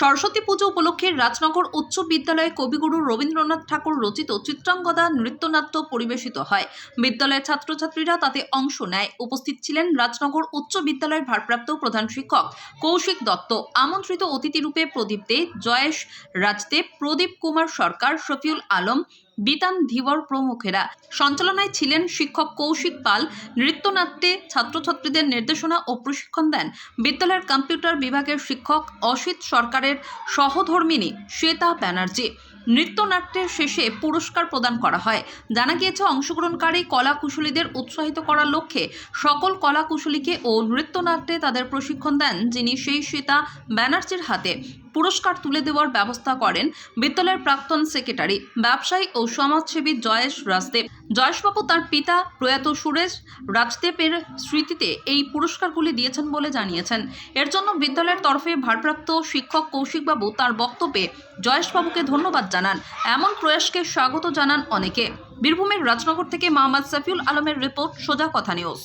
সরস্বতী পুজো উপলক্ষে রাজনগর উচ্চ বিদ্যালয়ে কবিগুরু রবীন্দ্রনাথ ঠাকুর রচিত চিত্রাঙ্গদা নৃত্যনাট্য পরিবেশিত হয়। বিদ্যালয়ের ছাত্রছাত্রীরা তাতে অংশ নেয়। উপস্থিত ছিলেন রাজনগর উচ্চ বিদ্যালয়ের ভারপ্রাপ্ত প্রধান শিক্ষক কৌশিক দত্ত। আমন্ত্রিত অতিথিরূপে প্রদীপ দে, জয়েশ রাজদেব, প্রদীপ কুমার সরকার, শফিউল আলম বিতান ধীবর প্রমুখেরা সঞ্চালনায় ছিলেন শিক্ষক কৌশিক পাল, নৃত্যনাট্যে ছাত্রছাত্রীদের নির্দেশনা ও প্রশিক্ষণ দেন। বিদ্যালয়ের কম্পিউটার বিভাগের শিক্ষক অসিত সরকারের সহধর্মিনী শ্বেতা ব্যানার্জি। নৃত্যনাট্যের শেষে পুরস্কার প্রদান করা হয়। জানা গিয়েছে, অংশগ্রহণকারী কলা কুশলীদের উৎসাহিত করার লক্ষ্যে সকল কলা কুশলীকে ও নৃত্যনাট্যে তাদের প্রশিক্ষণ দেন, যিনি সেই শ্বেতা ব্যানার্জির হাতে। পুরস্কার তুলে দেওয়ার ব্যবস্থা করেন বিদ্যালয়ের প্রাক্তন সেক্রেটারি। ব্যবসায়ী ও সমাজসেবী জয়েশ রাজদেব। জয়েশবাবু তার পিতা প্রয়াত সুরেশ রাজদেবের স্মৃতিতে এই পুরস্কারগুলি দিয়েছেন বলে জানিয়েছেন। এর জন্য বিদ্যালয়ের তরফে ভারপ্রাপ্ত শিক্ষক কৌশিকবাবু তার বক্তব্যে জয়েশবাবুকে ধন্যবাদ জানান। এমন প্রয়াসকে স্বাগত জানান অনেকে। বীরভূমের রাজনগর থেকে মোহাম্মদ সাফিউল আলমের রিপোর্ট, সোজা কথা নিউজ।